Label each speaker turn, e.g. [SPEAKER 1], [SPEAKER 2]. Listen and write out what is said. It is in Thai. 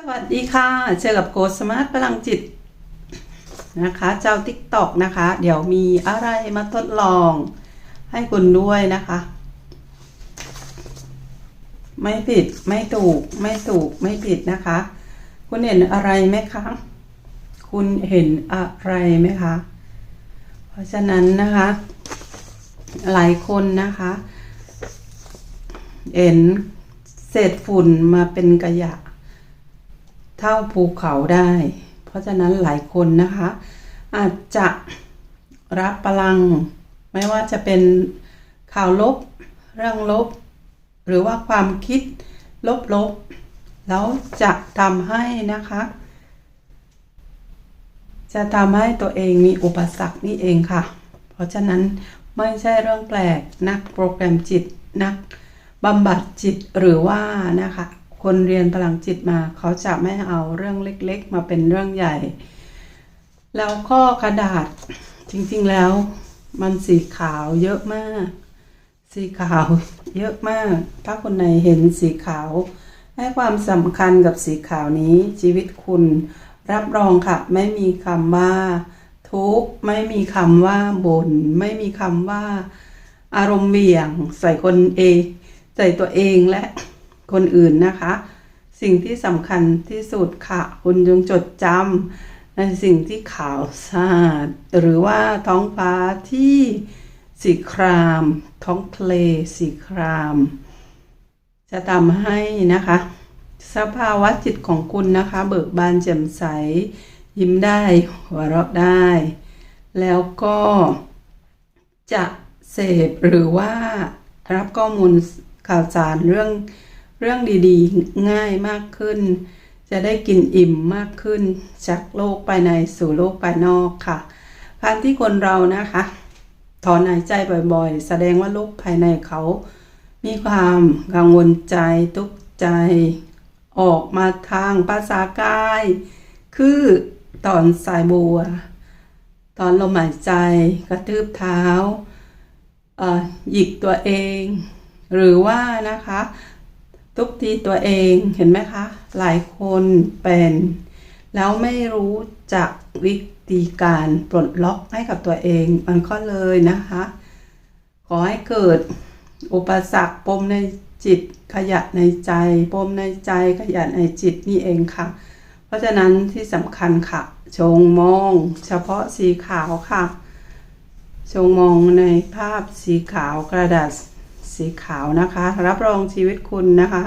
[SPEAKER 1] สวัสดีค่ะเจอกับโกสมาร์ทพลังจิตนะคะ เจ้าติ๊กตอกนะคะ เดี๋ยวมีอะไรมาทดลองให้คุณด้วยนะคะ ไม่ผิดไม่ถูกไม่ถูกไม่ผิดนะคะ คุณเห็นอะไรไหมคะ คุณเห็นอะไรไหมคะ เพราะฉะนั้นนะคะ หลายคนนะคะ เห็นเศษฝุ่นมาเป็นกระยะ เท่าภูเขาได้ เพราะฉะนั้นหลายคนนะคะ อาจจะรับพลัง ไม่ว่าจะเป็นข่าวลบ เรื่องลบ หรือว่าความคิดลบๆ แล้วจะทำให้นะคะ จะทำให้ตัวเองมีอุปสรรคนี่เองค่ะ เพราะฉะนั้นไม่ใช่เรื่องแปลกนักโปรแกรมจิตนักบำบัดจิตหรือว่านะคะ คนเรียนพลังจิตมา เขาจะไม่เอาเรื่องเล็กๆ มาเป็นเรื่องใหญ่ แล้วก็กระดาษจริงๆแล้วมันสีขาวเยอะมาก สีขาวเยอะมาก ถ้าคนไหนเห็นสีขาว ให้ความสำคัญกับสีขาวนี้ชีวิตคุณรับรองค่ะ ไม่มีคำว่า ทุกข์ไม่มีคำว่าบน่นไม่มีคำว่า อารมณ์เหวี่ยง ใส่คนเองใส่ตัวเองและ คนอื่นนะคะ สิ่งที่สำคัญที่สุดค่ะ คุณจงจดจำในสิ่งที่ขาวสะอาด หรือว่าท้องฟ้าที่สีคราม ท้องทะเลสีคราม จะทำให้นะคะ สภาวะจิตของคุณนะคะ เบิกบานแจ่มใส ยิ้มได้หัวเราะได้ แล้วก็จะเสพหรือว่ารับข้อมูลข่าวสารเรื่อง เรื่องดีๆ ง่ายมากขึ้น จะได้กินอิ่มมากขึ้น จากโลกภายในสู่โลกภายนอกค่ะการที่คนเรานะคะ ถอนหายใจบ่อยๆ แสดงว่าโลกภายในเขา มีความกังวลใจทุกข์ใจ ออกมาทางภาษากาย คือตอนสายบัว ตอนลมหายใจกระทืบเท้าอ่อหยิกตัวเอง หรือว่านะคะ ทุบตีตัวเองเห็นไหมคะ หลายคนเป็น แล้วไม่รู้จักวิธีการปลดล็อกให้กับตัวเอง มันก็เลยนะคะ ขอให้เกิดอุปสรรคปมในจิตขยะในใจ ปมในใจขยะในจิตนี่เองค่ะ เพราะฉะนั้นที่สำคัญค่ะ ชงมอง เฉพาะสีขาวค่ะ ชงมองในภาพสีขาวกระดาษ สีขาวนะคะ รับรองชีวิตคุณนะคะ